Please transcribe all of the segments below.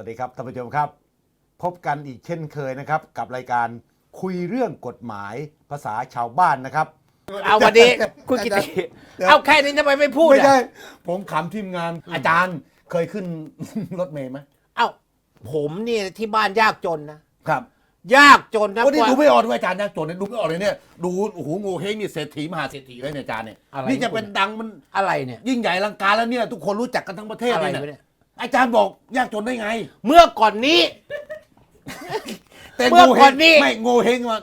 วัสดีครับท่านผู้ชมครับ พบกันอีกเช่นเคยนะครับ กับรายการคุยเรื่องกฎหมายภาษาชาวบ้านนะครับ เอาวันนี้คุณกิติเดี๋ยว เอาแค่นี้ทำไมไม่พูดไม่อะใช่ผมขำทีมงาน อาจารย์เคยขึ้น รถเมล์ไหมเอาผมเนี่ยที่บ้านยากจนนะครับยากจนนะวันนี้กว่า ดูไม่ออกด้วยอาจารย์ยากจนเนี่ยดูไม่ออกเลยเนี่ยดูโอ้โหโงเฮงนี่เศรษฐีมหาเศรษฐีเลยเนี่ยอาจารย์เนี่ยอะไร นี่จะเป็นดังมันอะไรเนี่ย ยิ่งใหญ่อลังการแล้วเนี่ย ทุกคนรู้จักกันทั้งประเทศอะไรเลยวะเนี่ยเนี่ย อาจารย์บอกยากจนได้ไง เมื่อก่อนนี้ แต่เมื่อโงก่เฮอนงนี่ ไม่โงเฮงมัน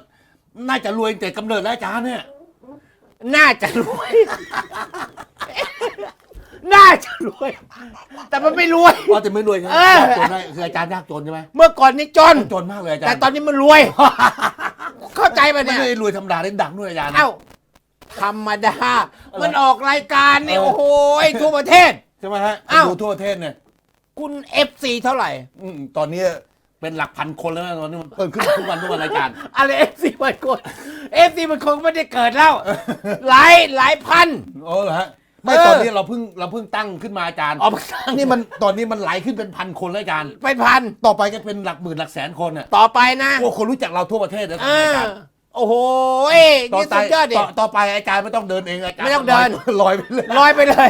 น่าจะรวยแต่กำเนิดแล้วอาจารย์เนี่ยน่าจะรวย น่าจะรวย แต่มันไม่รวย ว่าแต่ไม่รวยใช่ไหมเออ ยากจนได้คืออาจารย์ยากจนใช่ไหมเมื่อก่อนนี้จน จนมากเลยอาจารแต่ย์ตอนนี้มันรวย เข้าใจปะไม่เนี่ย ได้รวยธรรมดาได้ดังด้วยอาจารย์นะ เอ้า ธรรมดา มันออกรายการเนี่ยเออ โอ้โหทั่วประเทศ ใช่ไหมฮะเอ้า ดูทั่วประเทศเนี่ย คุณเอฟซีเท่าไหร่ อืมตอนนี้เป็นหลักพันคนแล้วนะตอนนี้มันเพิ่มขึ้นทุกวันทุกวันรายการ อะไรเอฟซีมันคนเอฟซีมันคงไม่ได้เกิดแล้ว หลายหลายพัน โอ้เหรอฮะไม่เออ ตอนนี้เราเพิ่งเราเพิ่งตั้งขึ้นมาอาจารย์ออกมาสร้างนี่มันตอนนี้มันไหลขึ้นเป็นพันคนแล้วอาจารย์ ไปพัน ต่อไปก็เป็นหลักหมื่นหลักแสนคนอะต่อไปนะโอ้คนรู้จักเราทั่วประเทศแล้วเออาอจารย์โอ้โหต่อนี่ไปสุดยอดดิ ต่อต่อไปอาจารย์ไม่ต้องเดินเองอาจารย์ไม่ต้องเดิน ลอยไปเลย ลอยไปเลย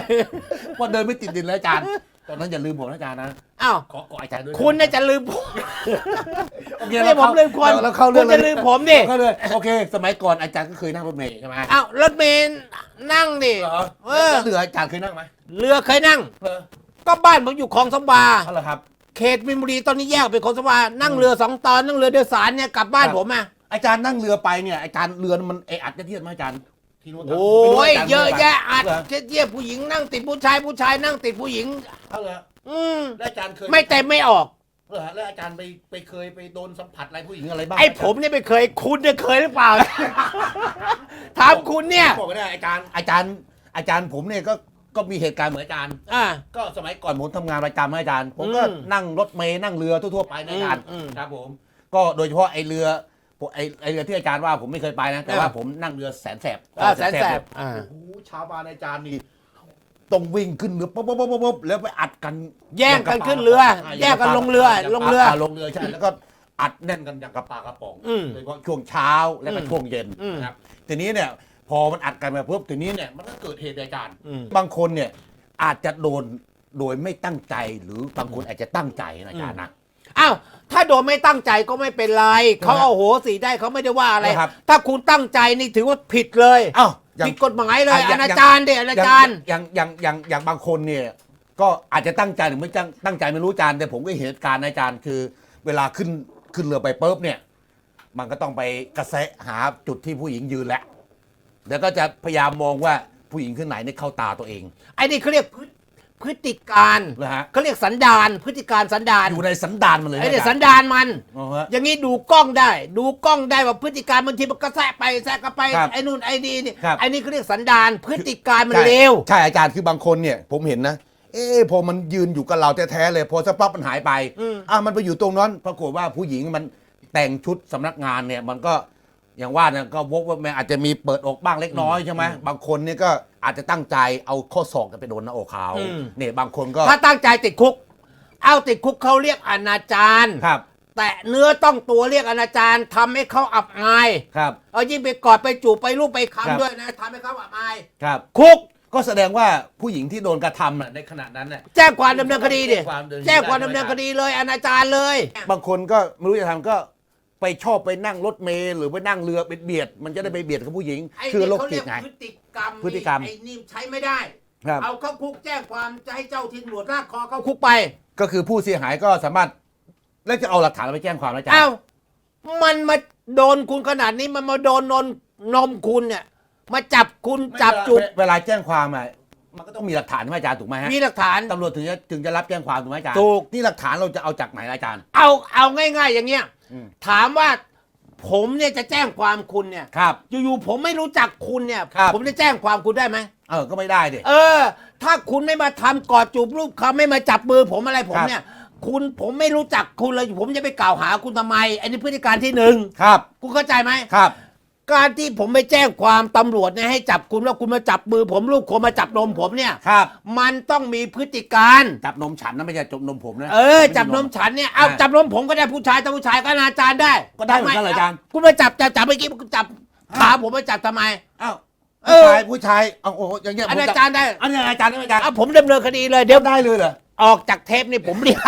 ว่าเดินไม่ติดดินแล้วอาจารย์ ตอนนั้นอย่าลืมผมนะอาจารย์นะ อ้าวขอขออาจารย์ด้วยคุณน่าจะลืมผมโอเคไม่ใช่ผมลืมคนเราเข้าเรื่องคุณจะลืมผมดิเข้าเลยโอเค สมัยก่อนอาจารย์ก็เคยนั่งรถเมล์ใช่ไหมอ้าวรถเมล์นั่งดิ เหรอเออเหลืออาจารย์เคยนั่งไหมเรือเคยนั่ง เออก็บ้านผมอยู่คลองสมบาเอาละครับ เขตมินบุรีตอนนี้แยกเป็นคลองสมบานั่งเรือสองตอนนั่งเรือโดยสารเนี่ยกลับบ้านครับ ผมอะอาจารย์นั่งเรือไปเนี่ยอาจารย์เรือมันเออัดเทียดไหมอาจารย์ ที่นู้นโอ้ยไม่รู้าจารเยอะแยะอัดเหรอเทียบผู้หญิงนั่งติดผู้ชายผู้ชายนั่งติดผู้หญิง เอาเหรออืมแล้วอาจารย์เคยไม่เต็มไม่ออก เหรอแล้วอาจารย์ไปไปเคยไปโดนสัมผัสอะไรผู้หญิงอะไรบ้างไอ้ผมเนี่ยไม่เคยคุณเนี่ยเคยหรือเปล่า ถามคุณเนี่ย บอกไม่ได้อาจารย์อาจารย์ อาจารย์ผมเนี่ยก็ก็มีเหตุการณ์เหมือนอาจารย์ อ่า ก็สมัยก่อนผมทำงานประจำให้อาจารย์ ผมก็อืมนั่งรถเมล์นั่งเรือทั่วๆไปนะอาจารย์อืมอืม ครับผม ก็โดยเฉพาะไอ้เรือ ผมไอ้ไอ้เรือที่อาจารย์ว่าผมไม่เคยไปนะ แต่ว่าอ่าผมนั่งเรือแสนแสบอ่าแสนแสบเยอ่า โอ้โหชาวบ้านอาจารย์นี่ต้องวิ่งขึ้นเรือปุ๊บปุ๊บปุ๊บปุ๊บปุ๊บแล้วไปอัดกันแย่งกันขึ้นเรือาแย่งกันลงเรือางกับลงเรือาลงเรือใช่แล้วก็อัดแน่นกันอย่างกระปากระป๋องอืม โดยเฉพาะช่วงเช้าและก็อืมช่วงเย็นอืม นะครับทีนี้เนี่ยพอมันอัดกันมาปุ๊บทีนี้เนี่ยมันก็เกิดเหตุอาจารย์ อืม บางคนเนี่ยอาจจะโดนโดยไม่ตั้งใจหรือบางคนอาจจะตั้งใจนะอาจารย์นะ อ้าว ถ้าโดนไม่ตั้งใจก็ไม่เป็นไรเขาเอาโหสีได้เขาไม่ได้ว่าอะไร นะครับ ถ้าคุณตั้งใจนี่ถือว่าผิดเลยอ้าวอย่างผิดกฎหมายเลยอะอย่างอนาจารเด็อนาจารย์อย่างอย่างอย่างอย่างบางคนเนี่ย ก็อาจจะตั้งใจหรือไม่ตั้งตั้งใจไม่รู้อาจารย์แต่ผมก็เห็นเหตุการณ์นะอาจารย์คือ เวลาขึ้นขึ้นเรือไปปุ๊บเนี่ย มันก็ต้องไปกระแสะหาจุดที่ผู้หญิงยืนแหละเดี๋ยวก็จะพยายามมองว่าผู้หญิงขึ้นไหนเนี่ยเข้าตาตัวเอง ไอ้นี่เขาเรียกพฤ พฤติการนะฮะ เขาเรียกสันดานพฤติการสันดานอยู่ในสันดานมันเลยไอ้นะเนี่ยอาจาสัรนย์ดานมัน อ๋อฮะ อย่างนี้ดูกล้องได้ ดูกล้องได้ว่าพฤติการบางทีมันก็แทะไปแทะกันไปครับไอ้นู่นไอ้นี่นี่ครับ ไอ้นี่เขาเรียกสันดานพฤติการมันใช่เลวใช่อาจารย์คือบางคนเนี่ย ผมเห็นนะ เอ๊ะพอมันยืนอยู่กับเราแท้ๆเลย พอสักพักมันหายไปอืมอะมันไปอยู่ตรงนั้นปรากฏว่าผู้หญิงมันแต่งชุดสำนักงานเนี่ย มันก็อย่างว่าเนี่ยก็วกว่าแม่อาจจะมีเปิดอกบ้างเล็กน้อยใช่ไหมบางคนเนี่ยก็ อาจจะตั้งใจเอาข้อศอกไปโดนหน้าอกเขาอืม เนี่ยบางคนก็ถ้าตั้งใจติดคุก เอาติดคุกเขาเรียกอนาจารครับแต่เนื้อต้องตัวเรียกอนาจารทำให้เขาอับอายครับ เอายิ่งไปกอดไปจูบไปรูปไปครับ คำด้วยนะทำให้เขาอับอาย ครับ คุก ก็แสดงว่าผู้หญิงที่โดนกระทำน่ะในขณะนั้นน่ะ แจ้งความดำเนินคดีดิแจ้งความดำเนินคดีแจ้งความดำเนินคดีเลยอนาจารเลย บางคนก็ไม่รู้จะทำก็ ไปชอบไปนั่งรถเมล์หรือไปนั่งเรือไปเบียดมันจะได้ไปเบียดกับผู้หญิงไอ้คือนี่โรคเขาจิเรีตยกไงพฤติกรรมพฤติกรรม ไอ้นี่ใช้ไม่ได้ ครับ เอาเข้าคุกแจ้งความจะให้เจ้าที่ตำรวจลากคอเข้าคุกไป ก็คือผู้เสียหายก็สามารถแล้วจะเอาหลักฐานอะไรไปแจ้งความแล้วจ้ะเอ้ามันมาโดนคุณขนาดนี้มันมาโดนนนนมคุณเนี่ย มาจับคุณจับจุด เวลาเวลาแจ้งความอะมันก็ต้องมีหลักฐานใช่ไหมอาจารย์ถูกไหมฮะมีหลักฐาน ตำรวจถึงจะถึงจะรับแจ้งความถูกไหมอาจารย์ถูก นี่หลักฐานเราจะเอาจากไหนล่ะอาจารย์ เอาเอาง่าย ๆ อย่างเงี้ยอืม ถามว่าผมเนี่ยจะแจ้งความคุณเนี่ย ครับ อยู่ๆผมไม่รู้จักคุณเนี่ย ครับ ผมจะแจ้งความคุณได้ไหมเออก็ไม่ได้ดิ เออ ถ้าคุณไม่มาทำกอดจูบรูปเขาไม่มาจับมือผมอะไรผมครับ เนี่ย คุณผมไม่รู้จักคุณเลยผมจะไปกล่าวหาคุณทำไม อันนี้พฤติการที่หนึ่งครับ คุณเข้าใจไหมครับ การที่ผมไปแจ้งความตำรวจเนี่ยให้จับคุณแล้วคุณมาจับมือผมลูกผมมาจับนมผมเนี่ย ครับ มันต้องมีพฤติการ จับนมฉันนะไม่ใช่จับนมผมนะ เออ จับนมฉันเนี่ยเอาอ่าจับนมผมก็ได้ผู้ชายถ้าผู้ชายก็อนาจารได้ก็ได้เหมือนกันเหรออาจารย์ คุณมาจับจับจับเมื่อกี้คุณจับขาผมมาจับทำไม อ้าวเอผู้อ ชายผู้ชายเอาโอ้โหอย่างเงี้ยอผมนาจะจารได้ อันนี้อาจารย์นี่อาจารย์เอาผมดำเนินคดีเลยเดี๋ยว ได้เลยเหรอ ออกจากเทปนี่ผมเรียก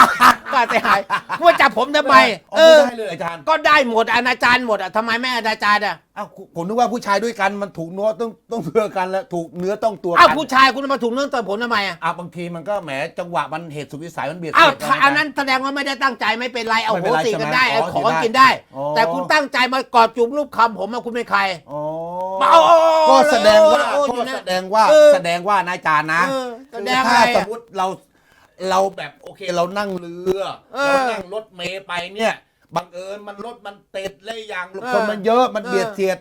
ก็เสียหายว่าจับผมทำไมเอเอออได้เลยอาจารย์ก็ได้หมดอนาจารหมดอะทำไมไม่อนาจารอะอ้าวผมนึกว่าผู้ชายด้วยกันมันถูกเนื้อต้องต้องเพื่อกันแล้วถูกเนื้อต้องตัวกัอ้าวผู้ชายคุณมาถูกเรื่องตัวผมทำไมอะอะบางทีมันก็แหมจังหวะมันเหตุสุดวิสัยมันเบียดอ้าวเสียดถ้ากัอันนั้นแสดงว่าไม่ได้ตั้งใจไม่เป็นไรเอาไม่โหเป็นไรสิกันได้ใช่ไหมเอาอ๋อของได้กินได้ อ๋อ แต่คุณตั้งใจมากอดจูบรูปคำผมอะคุณเป็นใคร อ๋อเอาเอาเอาก็แสดงว่าเอาเอาก็แสดงว่าเออ แสดงว่านายจารย์นะเออแสดคืงอถ้าอะไรสอะมมติเรา เราแบบโอเคเรานั่งเรือเออเรานั่งรถเมย์ไปเนี่ยบังเอิญมันรถมันติดเลยอย่างเออคนมันเยอะมันเออเบียดเสียด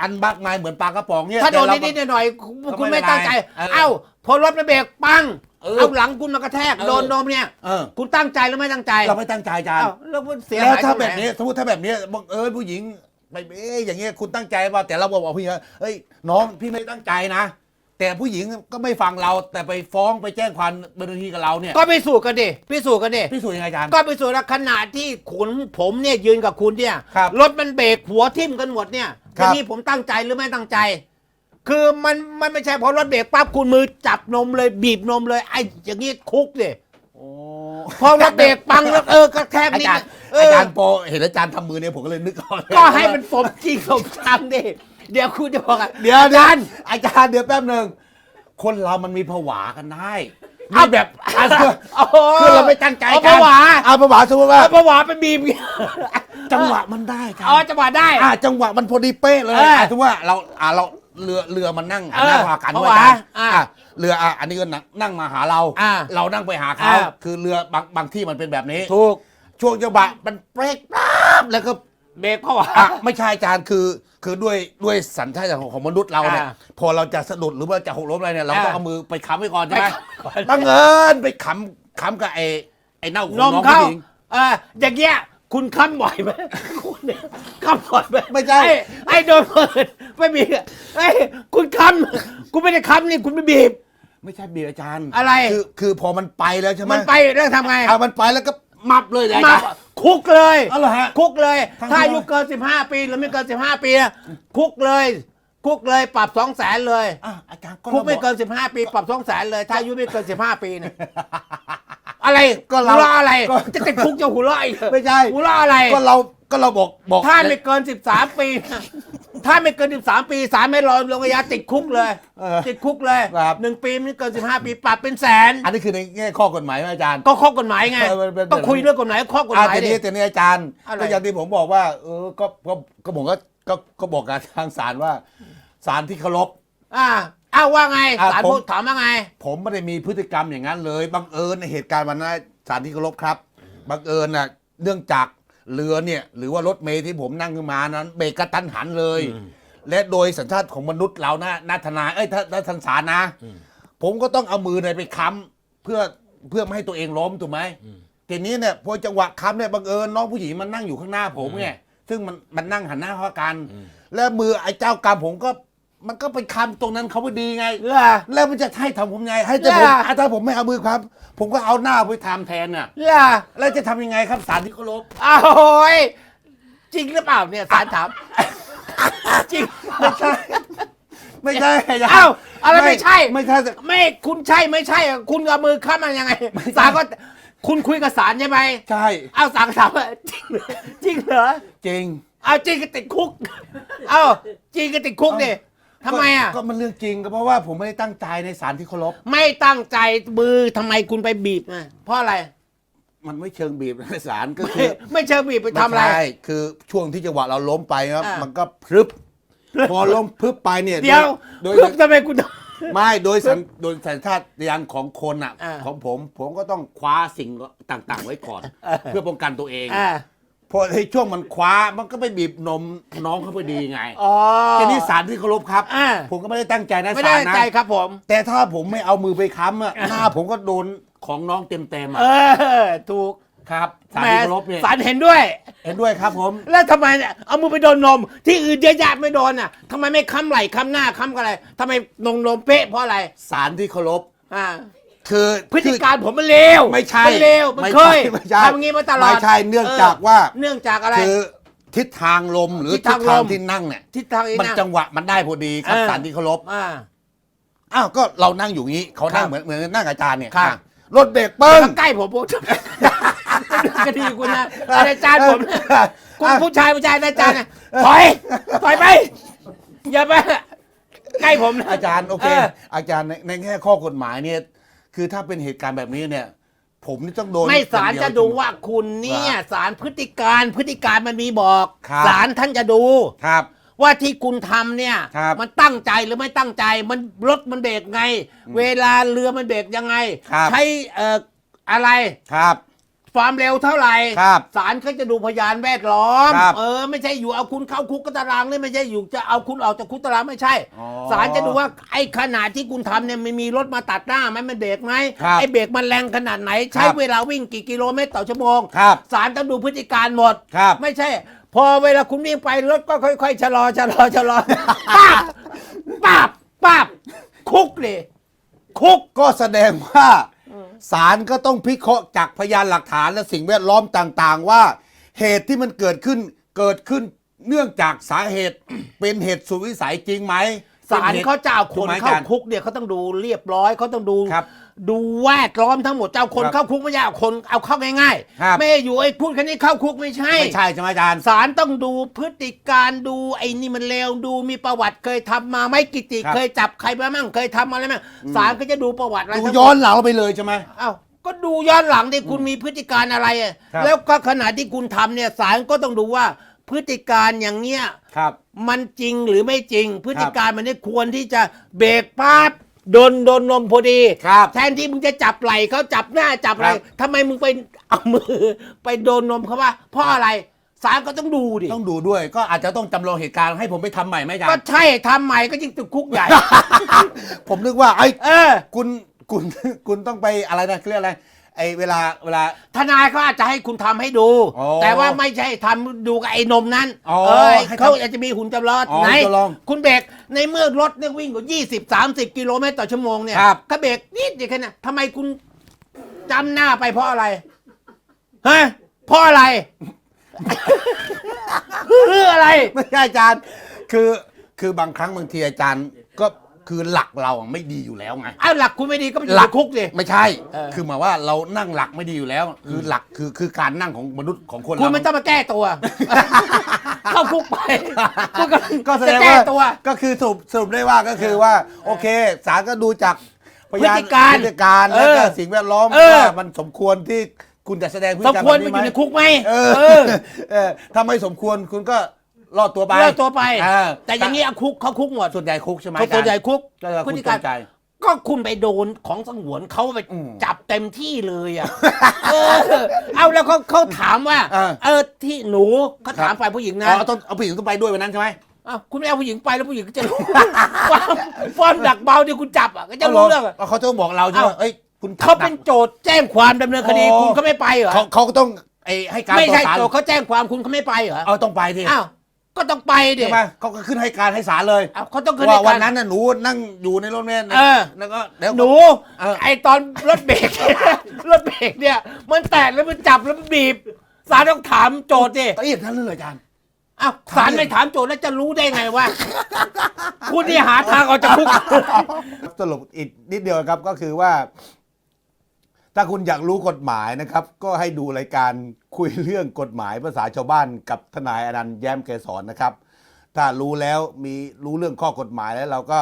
อันบักไม้เหมือนปลากระป๋องเนี่ยถ้าโดนแต่เรนิดๆหน่อยๆคุณก็คุณไม่ไม่ตั้งใจเป็นไรเออเอ้าพอรถมันเบรกปังเออเอาหลังคุณมากระแทกเออโดนนมเนี่ยเออคุณตั้งใจหรือไม่ตั้งใจ เราไม่ตั้งใจอาจารย์เอ้าแล้วมันเสียแล้วหายถ้าตรงไหแบบนี้สมมติถ้าแบบนี้บังเอิญผู้หญิงไปเอ๊ะอย่างเงี้ยคุณตั้งใจว่าแต่เราบอกว่าผู้หญิงว่าเฮ้ยน้องพี่ไม่ตั้งใจนะ แต่ผู้หญิงก็ไม่ฟังเราแต่ไปฟ้องไปแจ้งความดำเนินคดีกับเราเนี่ยก็พิสูจน์กันดิพิสูจน์กันดิพี่สุยังไงอาจารย์ ก็พิสูจน์ว่าขณะที่ขุนผมเนี่ยยืนกับคุณเนี่ยครับรถมันเบรกหัวทิ่มกันหมดเนี่ยครับ ทีนี้ผมตั้งใจหรือไม่ตั้งใจ คือมันมันไม่ใช่พอรถเบรกปั๊บคุณมือจับนมเลยบีบนมเลยไอ้อย่างนี้คุกดิโอ้พอรถเบรกปังแล้วเออกระแทกอานิดจารย์เออาอจารย์พอเห็นอาจารย์ทำมือเนี่ยผมก็เลยนึกออกเลยก็ให้มันสมจริงสมจังดิ เดี๋ยวคุณจะบอกอะเดี๋ยวอาจารย์อาจารย์เดี๋ยวแป๊บหนึ่งคนเรามันมีผวากันได้เอานี่แบบโอ้โหคือเราไม่ตั้งใจเอากัผนวาเอาผวาสมมติว่าเอาผวาไปบีบจังหวะมันได้ครัอ๋อจังหวะได้ อ่าจังหวะมันพอดีเป๊ะเลยเอออ่อะถือว่าเราอ่าเราเรือเรือมันนั่งหันหน้าเออหากันผด้วยวากันอะอะเรืออะอันนี้ก็นั่งนั่งมาหาเรา อะเรานั่งไปหาเขาอะ คือเรือบางบางที่มันเป็นแบบนี้ ถูกช่วงจังหวะมันเบรกปั๊บแล้วก็ เบรกผวา อะไม่ใช่อาจารย์คือ คือด้วยด้วยสัญชาตญาณของของมนุษย์เราเนี่ยอ่าพอเราจะสะดุดหรือว่าจะหกล้มอะไรเนี่ยเราต้องอ่า เอามือไปค้ำไว้ก่อนใช่ไหมไปค้ำก่อนบังเอิญไปค้ำค้ำกับไอ้ไอ้เน่าของนน้อมงเข้าผู้หญิง เอออย่างเงี้ยคุณค้ำบ่อยไหมคุณเนี่ยค้ำบ่อยไหมไม่ใช่ อ้ไอ้โดนเปิดไม่มีไอ้ยคุณค้ำคุณไม่ได้ค้ำนี่คุณไม่บีบ ไม่ใช่เบียร์อาจารย์อะไร คือคือพอมันไปแล้วใช่ไหมมันไปแล้วทำไง เอามันไปแล้วก็มับเลยอามาจารย์ คุกเลยเอาเหรอฮะคุกเลยทั้งถ้าที่อายุเกิน 15 ปีหรือไม่เกิน 15 ปีนะคุกเลย คุกเลยปรับ2 0 0แสนเลย อะอาจารย์ก็คุกไม่เราบอเกิน 15 ปีปรับ2 0 0แสนเลย ถ้าอายุไม่เกิน 15 ปีเนี่ยอะไรก็เราหัวเราะอะไรก็ จะติดคุกจะหัวเราะอีกเหรอไม่ใช่ หัวเราะอะไร ก็เรา ก็เราบอกบอกถ้าไม่เกิน 13 ปีนะถ้าไม่เกิน 13 ปีศาลไม่รอลงอาญาติดคุกเลย เออ ติดคุกเลยครับ หนึ่งปีไม่เกิน 15 ปีปรับเป็นแสน อันนี้คือในแง่ข้อกฎหมายไหมอาจารย์ ก็ข้อกฎหมายไง เออมันเป็น ต้องคุยเรื่องกฎหมายข้อกฎหอะมายทีดิ นี้ทีนี้อาจารย์อะไร ก็อย่างที่ผมบอกว่า เออก็ก็ก็ผมก็ก็ก็บอกกับทางศาลว่าศาลที่เคารพ อ่าอ้าวว่าไงอะศาลผม พูดถามว่าไง ผมไม่ได้มีพฤติกรรมอย่างนั้นเลยบังเอิญในเหตุการณ์วันนั้นศาลที่เคารพครับบังเอิญน่ะเนื่องจาก เรือเนี่ยหรือว่ารถเมล์ที่ผมนั่งขึ้นมานั้นเบรกกระทันหันเลย และโดยสัญชาติของมนุษย์เรานะนาทนายเอ้ยถ้าถ้าทันศาลนะ ผมก็ต้องเอามือเนี่ยไปค้ำเพื่อเพื่อไม่ให้ตัวเองล้มถูกไหมทีนี้เนี่ยพอจังหวะค้ำเนี่ยบังเอิญน้องผู้หญิงมันนั่งอยู่ข้างหน้าผมไงซึ่งมันมันนั่งหันหน้าเข้ากัน แล้วมือไอ้เจ้ากรรมผมก็ มันก็ไปค้ำตรงนั้นเขาพอดีไง เหรอ แล้วมันจะให้ทำผมไง ให้จะผมล่ะ อะถ้าผมไม่เอามือครับ ผมก็เอาหน้าไปทำแทนน่ะ เหรอแล้วจะทำยังไงครับสารที่เคารพอ้าวโอ้ยจริงหรือเปล่าเนี่ยศาลถาม จริง ไม่ใช่ ไม่ใช่อาจารย์อ้าวอะไรไม่ใช่ ไม่ใช่ไม่คุณใช่ไม่ใช่อะคุณเอามือค้ำมันยังไงศาลก็คุณคุยกับศาลใช่ไหมใช่อ้าวศาลก็ถามว่าจริงเหรอจริงเหรอจริง เอาจริงก็ติดคุก เอ้าจริงก็ติดคุกดิ ทำไมอะก็ก็มันเรื่องจริงก็เพราะว่าผมไม่ได้ตั้งใจในสารที่เคารพ ไม่ตั้งใจมือทำไมคุณไปบีบอะเพราะอะไร มันไม่เชิงบีบในสารก็ไม่คือไม่เชิงบีบไปทำอะไร ม่ใช่คือช่วงที่จังหวะเราล้มไปครับ อ่ามัมันก็พรึบ พอล้มพรึบไปเนี่ยเดี๋ยวโดยเพื่อทำไมคุณ ไม่โดยสัญโดยสัญชาตญาณของคนอะ อ่าของผม ผมก็ต้องคว้าสิ่งต่างๆ ไว้ก่อน เพื่อป้องกันตัวเอง อ่า พอในช่วงมันคว้ามันก็ไปบีบนมน้องเขาพอดีไงอ๋อทีนี้สารที่เคารพครับ อ่า ผมก็ไม่ได้ตั้งใจนะไม่สาได้รนะ ใจครับผม แต่ถ้าผมไม่เอามือไปค้ำอะหน้าผมก็โดนของน้องเต็มๆเออะอถูกครับสารแหมที่เคารพเนี่ยสารเห็นด้วย เห็นด้วยครับผม แล้วทำไมเนี่ยเอามือไปโดนนม ที่อื่นเยอะแยะไม่โดนอะทำไมไม่ค้ำไหล่ค้ำหน้าค้ำอะไรทำไมนมนมเป๊ะเพราะอะไร สารที่เคารพ อ่า คือพฤติการผมมันเลวไม่ใช่มันเลวมันไม่เคใช่ยไม่ใช่ทำอย่างนี้มาตลอดไม่ใช่เนื่องจากว่าเนื่องจากอะไรคือทิศทางลมหรือทิทิศศทางทางลมที่นั่งเนี่ยทิศทางนี้มันนะจังหวะมันได้พอดีครับเออสารที่เคารพอ่าอ้าวก็เรานั่งอยู่งี้เขานั่งครับเหมือนเหมือนนั่งอาจารย์เนี่ยครับอะรถเบรกเปิ้งมาใกล้ผมพูดคดีคุณนะอาจารย์ผมนะคุณผู้ชายผู้ชายนะอาจารย์นะถอยถอยไปอย่าไปใกล้ผมนะอาจารย์โอเคเอออาจารย์ในในแง่ข้อกฎหมายเนี่ย คือถ้าเป็นเหตุการณ์แบบนี้เนี่ย ผมนี่ต้องโดน ไม่ศาลอย่งเยจะดูว่าคุณเนี่ยศาลพฤติการพฤติการมันมีบอกครับ ศาลท่านจะดู ครับ ว่าที่คุณทำเนี่ย ครับมันตั้งใจหรือไม่ตั้งใจ มันรถมันเบรกไง เวลาเรือมันเบรกยังไง ครับ ใช้เอ่ออะไร ครับ ความเร็วเท่าไหร่ครับศาลเขาจะดูพยานแวดล้อม ครับเออ ไม่ใช่อยู่เอาคุณเข้าคุกก็ตารางเลยไม่ใช่อยู่จะเอาคุณออกจากคุกตารางไม่ใช่อ๋อศาลจะดูว่าไอ้ขนาดที่คุณทำเนี่ยมันมีรถมาตัดหน้าไหมมันเบรกไหมครับไอ้เบรกมันแรงขนาดไหน ใช้ครับเวลาวิ่งกี่กิโลเมตรต่อชั่วโมงครับศาลต้องดูพฤติการหมด ครับ ไม่ใช่ พอเวลาคุณวิ่งไปรถก็ค่อยๆชะลอชะลอชะลอป้าบป้าบป้าบคุกเลย คุกก็แสดงว่า ศาลก็ต้องพิเคราะห์จากพยานหลักฐานและสิ่งแวดล้อมต่างๆ ว่า เหตุที่มันเกิดขึ้นเกิดขึ้นเนื่องจากสาเหตุ เป็นเหตุสุดวิสัยจริงไหมศาลเขาจะเอาคถูนกไหมเข้าอาจารย์คุกเนี่ยเขาต้องดูเรียบร้อยเขาต้องดูครับ ดูแวดล้อมทั้งหมดจะเอาคนครับเข้าคุกไม่ใช่เอาคนเอาเข้าง่ายครับ ๆ ไม่อยู่ไอ้พูดแค่นี้เข้าคุกไม่ใช่ ไม่ใช่ใช่ไหมอาจารย์ ศาลต้องดูพฤติการดูไอ้นี่มันเลวดูมีประวัติเคยทำมาไหม่กิติครับเคยจับใครมามั่งเคยทำอะไรมั่งศาลก็จะดูประวัติอะไรดูทั้งหมดย้อนหลังเราไปเลยใช่ไหม อ้าวก็ดูย้อนหลังที่คุณมีพฤติการอะไรอะครับ แล้วก็ขณะที่คุณทำเนี่ยศาลก็ต้องดูว่าพฤติการอย่างเนี้ยครับ มันจริงหรือไม่จริง พฤติการมันนี่ควรที่จะเบรกปั๊บ โดนโดนนมพอดีครับ แทนที่มึงจะจับไหล่เขาจับหน้าจับอะไรครับ ทำไมมึงไปเอามือ ไปโดนนมเขาว่าเพราะอะไรศาลก็ต้องดูดิต้องดูด้วยก็อาจจะต้องจำลองเหตุการณ์ให้ผมไปทำใหม่ไหมอาจารก็ย์ ใช่ทำใหม่ก็ยิ่งติดคุกใหญ่ ผมนึกว่าไอ้ยเออ คุณคุณคุณต้องไปอะไรนะเขาเรียกอะไร ไอ้เวลาเวลา ทนายเขาอาจจะให้คุณทำให้ดู อ๋อแต่ว่าไม่ใช่ทำดูกับไอ้นมนั้นอ๋อเอยให้ทำเขาอาจจะมีหุ่นจำลองอ๋อไหนจำลองคุณเบรกในเมื่อรถเนี่ยวิ่งกว่า20 30 กิโลเมตรต่อชั่วโมงเนี่ยครับ ก็เบรกนิดเดียวแค่นั้นทำไมคุณจำหน้าไปเพราะอะไรฮะเพราะอะไร เพื่ออะไร ไม่ใช่อาจารย์ คือคือบางครั้งบางทีอาจารย์ก็ คือหลักเราอะไม่ดีอยู่แล้วไง อ้าวหลักคุณไม่ดีก็ไปอยู่หลัในคุกสิ ไม่ใช่ เออ คือหมายว่าเรานั่งหลักไม่ดีอยู่แล้ว คือหลักคือคือการนั่งของมนุษย์ของคนคุณเรา ไม่ต้องมาแก้ตัว เข้าคุกไปคุณก็ก็แสดจะงแก้ว่าตัว ก็คือสรุปสรุปได้ว่าก็คือว่า โอเคศาลก็ดูจากพยานพฤติการพฤติการเอแล้วอก็สิ่งแวดล้อมเออ ว่ามันสมควรที่คุณจะแสดงพฤสติมการควรแบบไปอยู่ในนี้ไหมคุกไหมเออเออ เออถ้าไม่สมควรคุณก็ รอดตัวไปเลิกตัวไป เออ แต่อย่างนี้เอาคุกเขาคุกหมดส่วนใหญ่คุกใช่ไหมเขาตัวใหญ่คุกก็จะพฤคุณติจการ งใจ ก็คุณไปโดนของสงวนเขาไปอืมจับเต็มที่เลยอะ เออ เอาแล้วเขาเขาถามว่า เออ เออที่หนูเขาถามครับฝ่ายผู้หญิงอ๋นะอต้องเอาผู้หญิงต้องไปด้วยวันนั้นใช่ไหม อ้าวคุณไม่เอาผู้หญิงไปแล้วผู้หญิงก็จะรู้ความความดักเบาที่คุณจับอะก็จะรู้เรื่องอะเขาจะต้องบอกเราใช่ไหมเอ้าเอ้ยคุณเขาเป็นโจทย์แจ้งความดำเนินคดีอ๋อคุณก็ไม่ไปเหรอเขาเขาก็ต้องไอ้ให้การไม่ต่อใช่ศาลโจทย์เขาแจ้งความคุณเขาไม่ไปเหรอเอาต้องไปดิ อ้าว ก็ต้องไปดิ ใช่ไหมเขาก็ขึ้นให้การให้ศาลเลยอ้าวเขาต้องขึ้นว่าให้วักานรนั้นน่ะหนูนั่งอยู่ในรถเมล์เออ แล้วก็แล้วก็หนู เออ ไอตอนรถเบรก รถเบรกเนี่ย มันแตะแล้วมันจับแล้วมันบีบศาลต้องถามโจทย์ดิละเอียดนั้นเลยเหรออาจารย์ อ้าวศาลไม่ถามโจทย์แล้วจะรู้ได้ไงว่า คุณนี่หาทางออกจากคุก สรุปอีกนิดเดียวครับก็คือว่า ถ้าคุณอยากรู้กฎหมายนะครับ ก็ให้ดูรายการคุยเรื่องกฎหมายภาษาชาวบ้านกับทนายอนันต์แย้มเกษรนะครับ ถ้ารู้แล้วมีรู้เรื่องข้อกฎหมายแล้วเราก็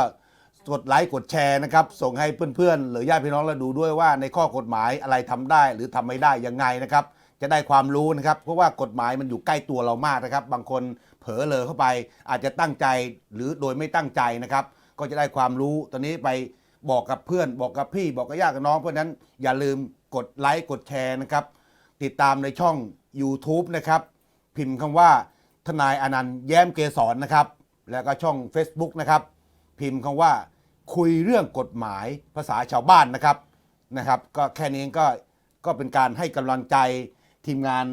กดไลค์กดแชร์นะครับ ส่งให้เพื่อนๆ หรือญาติพี่น้องเราดูด้วยว่าในข้อกฎหมายอะไรทำได้ หรือทำไม่ได้ยังไงนะครับ จะได้ความรู้นะครับ เพราะว่ากฎหมายมันอยู่ใกล้ตัวเรามากนะครับ บางคนเผลอเลอเข้าไปอาจจะตั้งใจหรือโดยไม่ตั้งใจนะครับ ก็จะได้ความรู้ตอนนี้ไป บอกกับเพื่อน บอกกับพี่บอกกับญาติกับน้อง เพราะฉะนั้นอย่าลืมกดไลค์กดแชร์นะครับ ติดตามในช่อง YouTube นะครับ พิมพ์คำว่าทนายอนันต์แย้มเกษรนะครับ แล้วก็ช่อง Facebook นะครับ พิมพ์คำว่าคุยเรื่องกฎหมายภาษาชาวบ้านนะครับนะครับ ก็แค่นี้ก็ก็เป็นการให้กำลังใจทีมงาน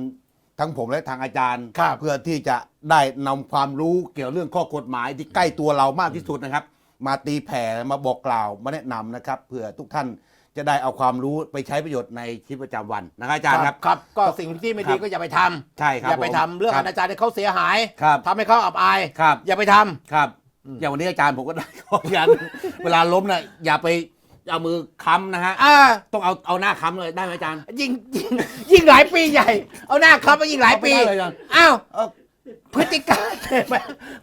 ทั้งผมและทางอาจารย์ครับเพื่อที่จะได้นำความรู้เกี่ยวเรื่องข้อกฎหมายที่ใกล้ตัวเรามากที่สุดนะครับ มาตีแผ่มาบอกกล่าวมาแนะนำนะครับเพื่อทุกท่านจะได้เอาความรู้ไปใช้ประโยชน์ในชีวิตประจำวันนะครับอาจารย์ครับ ครับก็สิ่งที่ไม่ดีครับก็อย่าไปทำใช่ครับอย่าไปผมทำเรื่องคอบนาจารให้เขาเสียหายครับทำให้เขาอับอาย ครับอย่าไปทำ ครับอืม อย่างวันนี้อาจารย์ผมก็ได้ข้อยันเวลาล้มน่ะอย่าไปเอามือค้ำนะฮะอ่าต้องเอาเอาหน้าค้ำเลยได้ไหมอาจารย์ยิ่งยิ่งยิ่งหลายปีใหญ่ เอาหน้าครับมายิ่งหลายปี เอาไปได้เลยอาจารย์อ้าว เอ้า พฤติการ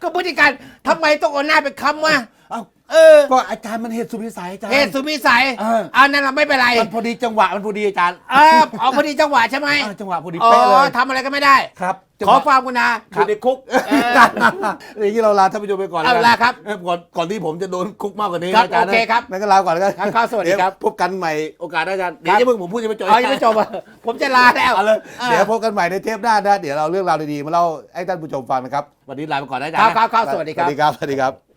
ก็พฤติการทำไมต้องเอาหน้าไปค้ำวะ เอา เออก็อาจารย์มันเหตุสุดวิสัยอาจารย์ เหตุสุดวิสัยเออเอานั่นเราไม่เป็นไรมันพอดีจังหวะมันพอดีอาจารย์เออเอาพอดีจังหวะใช่ไหมเออจังหวะพอดีอ๋เป๊ะเลอยทำอะไรก็ไม่ได้ ครับจังขอหวะ ความกรุณาอยู่ในคุกเออ อย่างนี้เราลาท่านผู้ชมไปก่อนแล้วกัเอาลาครับเออก่อนก่อนที่ผมจะโดนคุกมากกว่านี้ครับอาจารย์โอเคครับนั่นก็ลาก่อนแล้วกันครับครับสวัสดีครับ เยพบกันใหม่โอกาสหน้าอาจารย์เดี๋ยวจะเพิ่งผมพูดจะไม่จบเอายังไม่จบอะผมจะลาแล้วเอาเลยออเดี๋ยวพบกันใหม่ในเทปหน้านะเดี๋ยวเราเรื่องราวดีๆมาเล่าให้ท่านผู้ชมฟังนะครับวันนี้ลาไปก่อนนะอาจารย์ครับนะครับครับสวัสดีครับสวัสดีครับสวัสดีครับ